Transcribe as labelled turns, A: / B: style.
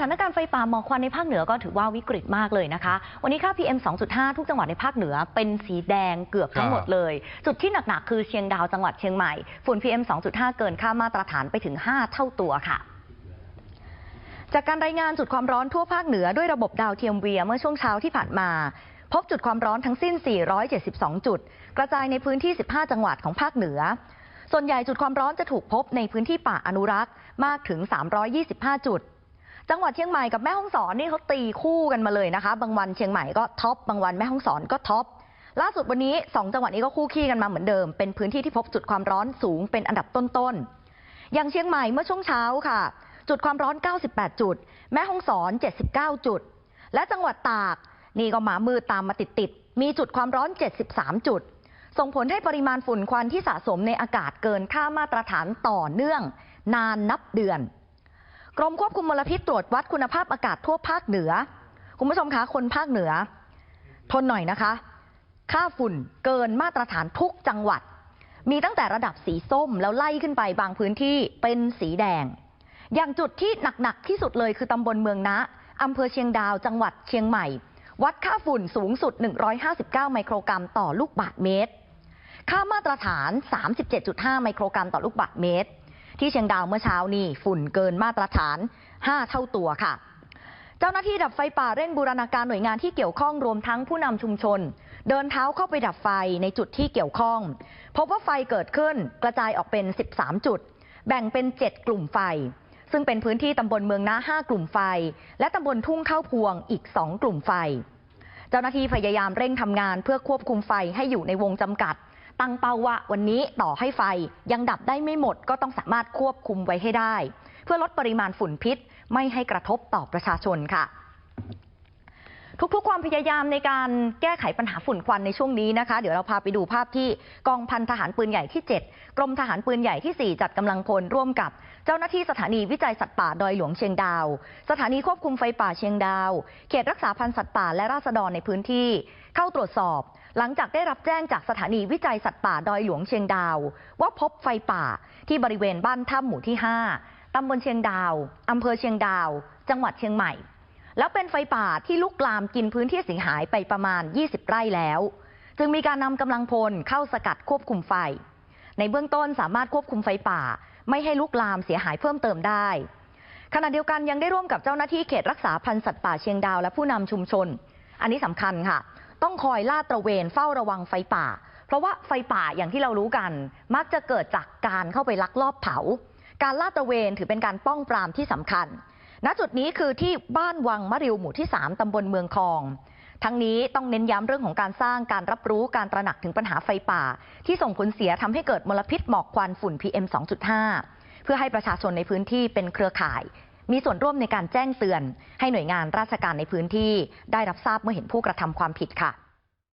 A: ถานการณ์ไฟป่าหมอกควันในภาคเหนือก็ถือว่าวิกฤตมากเลยนะคะ วันนี้ค่า PM 2.5 ทุกจังหวัดในภาคเหนือเป็นสีแดงเกือบทั้งหมดเลย จุดที่หนัก ๆ คือเชียงดาวจังหวัดเชียงใหม่ ฝุ่น PM 2.5 เกินค่ามาตรฐานไปถึง 5 เท่าตัวค่ะจากการรายงานจุดความร้อนทั่วภาคเหนือด้วยระบบดาวเทียมเวียเมื่อช่วงเช้าที่ผ่านมา พบจุดความร้อนทั้งสิ้น 472 จุด กระจายในพื้นที่ 15 จังหวัดของภาคเหนือ ส่วนใหญ่จุดความร้อนจะถูกพบในพื้นที่ป่าอนุรักษ์มากถึง 325 จุด จังหวัดเชียงใหม่กับแม่ฮ่องสอนนี่เขาตีคู่กันมาเลยนะคะ บางวันเชียงใหม่ก็ท็อปบางวันแม่ฮ่องสอนก็ท็อปล่าสุดวันนี้ 2 จังหวัดนี้ก็คู่ขี้กันมาเหมือนเดิม เป็นพื้นที่ที่พบจุดความร้อนสูงเป็นอันดับต้นๆ อย่างเชียงใหม่เมื่อช่วงเช้าค่ะ จุดความร้อน 98 จุด แม่ฮ่องสอน 79 จุด และจังหวัดตาก นี่ก็หมามือตามมาติดๆ มีจุดความร้อน 73 จุด ส่งผลให้ปริมาณฝุ่นควันที่สะสมในอากาศเกินค่ามาตรฐานต่อเนื่อง นานนับเดือน กรมควบคุมมลพิษตรวจวัดคุณภาพอากาศทั่วภาคเหนือ คุณผู้ชมคะคนภาคเหนือ ทนหน่อยนะคะ ค่าฝุ่นเกินมาตรฐานทุกจังหวัด มีตั้งแต่ระดับสีส้มแล้วไล่ขึ้นไปบางพื้นที่เป็นสีแดง อย่างจุดที่หนักๆที่สุดเลยคือตำบลเมืองนะอำเภอเชียงดาวจังหวัดเชียงใหม่ วัดค่าฝุ่นสูงสุด 159 ไมโครกรัมต่อลูกบาศก์เมตร ค่ามาตรฐาน 37.5 ไมโครกรัมต่อลูกบาศก์เมตร ที่เชียงดาวเมื่อเช้านี่ฝุ่นเกินมาตรฐาน 5 เท่าตัวค่ะ เจ้าหน้าที่ดับไฟป่าเร่งบูรณาการหน่วยงานที่เกี่ยวข้องรวมทั้งผู้นำชุมชน เดินเท้าเข้าไปดับไฟในจุดที่เกี่ยวข้อง พบว่าไฟเกิดขึ้นกระจายออกเป็น 13 จุด แบ่งเป็น 7 กลุ่มไฟ ซึ่งเป็นพื้นที่ตำบลเมืองนา5กลุ่มไฟ และตำบลทุ่งเข้าพวงอีก 2 กลุ่มไฟ เจ้าหน้าที่พยายามเร่งทำงานเพื่อควบคุมไฟให้อยู่ในวงจำกัด ตั้งเป้าว่าวันนี้ต่อให้ไฟยังดับได้ไม่หมดก็ต้องสามารถควบคุมไว้ให้ได้ เพื่อลดปริมาณฝุ่นพิษ ไม่ให้กระทบต่อประชาชนค่ะ ทุกๆความพยายามในการแก้ไขปัญหาฝุ่นควันในช่วงนี้นะคะ เดี๋ยวเราพาไปดูภาพที่กองพันทหารปืนใหญ่ที่ 7 กรมทหารปืนใหญ่ที่ 4 จัดกำลังพลร่วมกับ เจ้าหน้าที่สถานีวิจัยสัตว์ป่าดอยหลวงเชียงดาว สถานีควบคุมไฟป่าเชียงดาว เขตรักษาพันธุ์สัตว์ป่าและราษฎรในพื้นที่ เข้าตรวจสอบ หลังจากได้รับแจ้งจากสถานีวิจัยสัตว์ป่าดอยหลวงเชียงดาว ว่าพบไฟป่าที่บริเวณบ้านถ้ำหมู่ที่ 5ตำบลเชียงดาวอำเภอเชียงดาว จังหวัดเชียงใหม่ แล้วเป็นไฟป่าที่ลุกลามกินพื้นที่เสียหายไปประมาณ 20 ไร่แล้ว จึงมีการนำกำลังพลเข้าสกัดควบคุมไฟ ในเบื้องต้นสามารถควบคุมไฟป่า ไม่ให้ลุกลามเสียหายเพิ่มเติมได้ขณะเดียวกันยังได้ร่วมกับเจ้าหน้าที่เขตรักษาพันธุ์สัตว์ป่าเชียงดาวและผู้นำชุมชน อันนี้สำคัญค่ะ ต้องคอยลาดตระเวนเฝ้าระวังไฟป่า เพราะว่าไฟป่าอย่างที่เรารู้กัน มักจะเกิดจากการเข้าไปลักลอบเผา การลาดตระเวนถือเป็นการป้องปรามที่สำคัญ ณจุดนี้คือที่บ้านวังมะริวหมู่ที่ 3ตำบลเมืองคอง ทั้งนี้ต้องเน้นย้ำเรื่องของการสร้างการรับรู้การตระหนักถึงปัญหาไฟป่า ที่ส่งผลเสียทำให้เกิดมลพิษหมอกควันฝุ่น PM 2.5 เพื่อให้ประชาชนในพื้นที่เป็นเครือข่าย มีส่วนร่วมในการแจ้งเตือน ให้หน่วยงานราชการในพื้นที่ได้รับทราบเมื่อเห็นผู้กระทำความผิดค่ะ